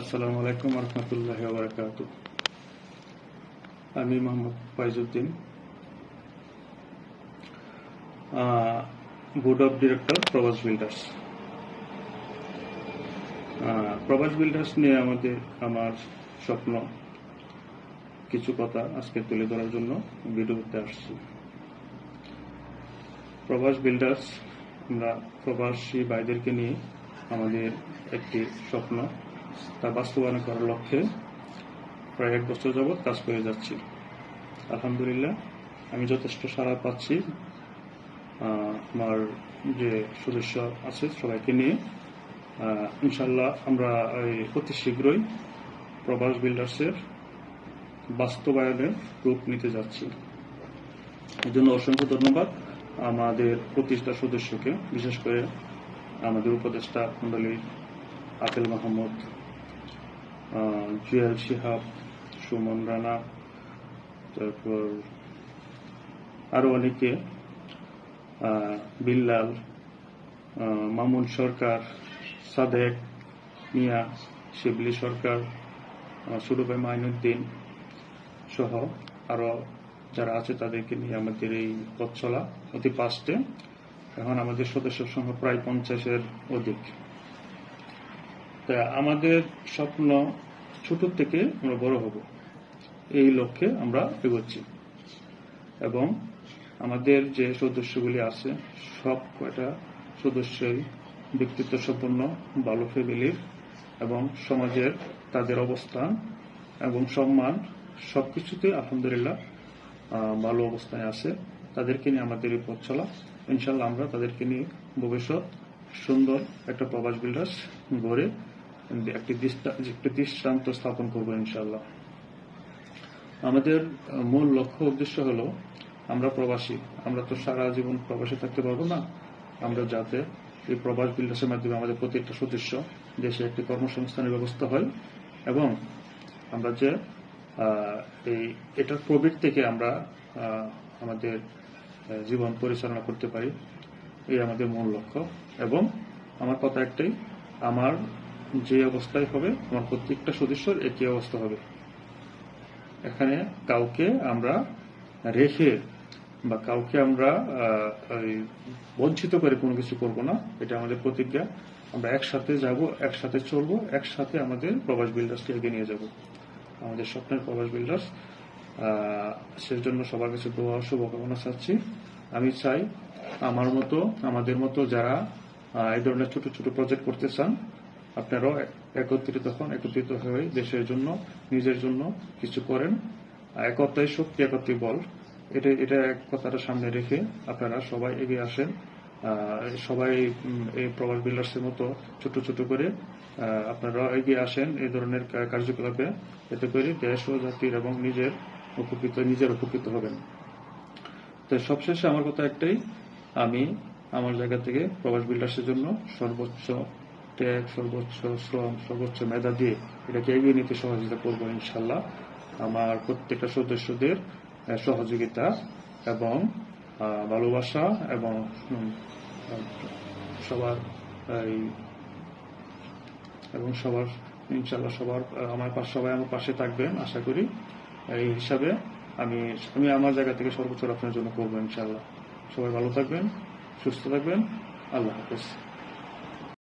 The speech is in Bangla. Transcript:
আসসালামু আলাইকুম রহমতুল্লাহ বারকাত আমি Mohammad Faizuddin board of director Prabas builders Prabas builders নিয়ে আমাদের, আমার স্বপ্ন, কিছু কথা আজকে তুলে ধরার জন্য ভিডিওতে আসছি। প্রবাস বিল্ডার্স আমরা প্রবাসী ভাইদেরকে নিয়ে আমাদের একটি স্বপ্ন তা বাস্তবায়ন করার লক্ষ্যে প্রায় এক বছর যাবৎ কাজ করে যাচ্ছি। আলহামদুলিল্লাহ, আমি যথেষ্ট সাড়া পাচ্ছি আমার যে সদস্য আছে সবাইকে নিয়ে। ইনশাল্লাহ আমরা এই অতি শীঘ্রই প্রবাস বিল্ডার্সের বাস্তবায়নের রূপ নিতে যাচ্ছি। এর জন্য অসংখ্য ধন্যবাদ আমাদের প্রতিষ্ঠা সদস্যকে, বিশেষ করে আমাদের উপদেষ্টা মন্ডলী আকেল মাহমুদ। জুয়েল শিহাব সুমন রানা তারপর আরও অনেকে বিল্লাল মামুন সরকার সাদেক মিয়া শিবলি সরকার আহ, সুরুভাই মাইনুদ্দিন সহ আরও যারা আছে তাদেরকে নিয়ে আমাদের এই পথ চলা অতি পাঁচটে। এখন আমাদের সদস্য সংখ্যা প্রায় পঞ্চাশের অধিক। তা আমাদের স্বপ্ন ছোট থেকে আমরা বড় হব। এই লক্ষ্যে আমরা এগোচ্ছি। এবং আমাদের যে সদস্যগুলি আছে, সব কয়টা সদস্যই ব্যক্তিত্ব সম্পন্ন, ভালো ফ্যামিলির এবং সমাজের তাদের অবস্থান এবং সম্মান সব সবকিছুতে আলহামদুলিল্লাহ ভালো অবস্থায় আছে। তাদেরকে নিয়ে আমাদের এই পথ চলা। ইনশাল্লাহ আমরা তাদেরকে নিয়ে ভবিষ্যৎ সুন্দর একটা প্রবাস বিল্ডার্স গড়ে একটি একটি দৃষ্টান্ত স্থাপন করব ইনশাল্লাহ আমাদের মূল লক্ষ্য, উদ্দেশ্য হলো, আমরা প্রবাসী। আমরা তো সারা জীবন প্রবাসী থাকতে পারব না। আমরা যাতে এই প্রবাস বিল্ডার্সের মাধ্যমে আমাদের প্রত্যেকটা সদস্য দেশে একটি কর্মসংস্থানের ব্যবস্থা হয় এবং আমরা যে এই এটার প্রবৃত্ত থেকে আমরা আমাদের জীবন পরিচালনা করতে পারি। এই আমাদের মূল লক্ষ্য। এবং আমার কথা একটাই, আমার যে অবস্থায় হবে, আমার প্রত্যেকটা সদস্যর একই অবস্থা হবে। এখানে কাউকে আমরা রেখে বা কাউকে আমরা বঞ্চিত করে কোনো কিছু করব না, এটা আমাদের প্রতিজ্ঞা। আমরা একসাথে যাব, একসাথে চলবো, একসাথে আমাদের প্রবাস বিল্ডার্সকে এগিয়ে নিয়ে যাব। আমাদের স্বপ্নের প্রবাস বিল্ডার্স সেই জন্য সবার কাছে দোয়া শুভকামনা চাচ্ছি। আমি চাই আমার মতো, আমাদের মতো যারা এই ধরনের ছোট ছোট প্রজেক্ট করতে চান আপনারাও একত্রিত হন, একত্রিত হয়ে দেশের জন্য, নিজের জন্য কিছু করেন। একতাই শক্তি একত্রিত বল। এটা এটা এক কথাটা সামনে রেখে আপনারা সবাই এগিয়ে আসেন। সবাই এই প্রবাস বিল্ডার্সের মতো ছোট ছোট করে আপনারা এগিয়ে আসেন এই ধরনের কার্যকলাপে, এতে করে দেশ ও জাতির এবং নিজের উপকৃত নিজের উপকৃত হবেন। তো সবশেষে আমার কথা একটাই, আমি আমার জায়গা থেকে প্রবাস বিল্ডার্সের জন্য সর্বোচ্চ ত্যাগ, সর্বোচ্চ শ্রম, সর্বোচ্চ মেধা দিয়ে এটাকে এগিয়ে নিতে সহযোগিতা করব ইনশাল্লাহ আমার প্রত্যেকটা সদস্যদের সহযোগিতা এবং ভালোবাসা এবং সবার, এই, এবং সবার ইনশাল্লাহ সবার আমার পাশে, সবাই আমার পাশে থাকবেন আশা করি। এই হিসাবে আমি আমি আমার জায়গা থেকে সর্বোচ্চ আপনার জন্য করব ইনশাল্লাহ সবাই ভালো থাকবেন, সুস্থ থাকবেন। আল্লাহ হাফেজ।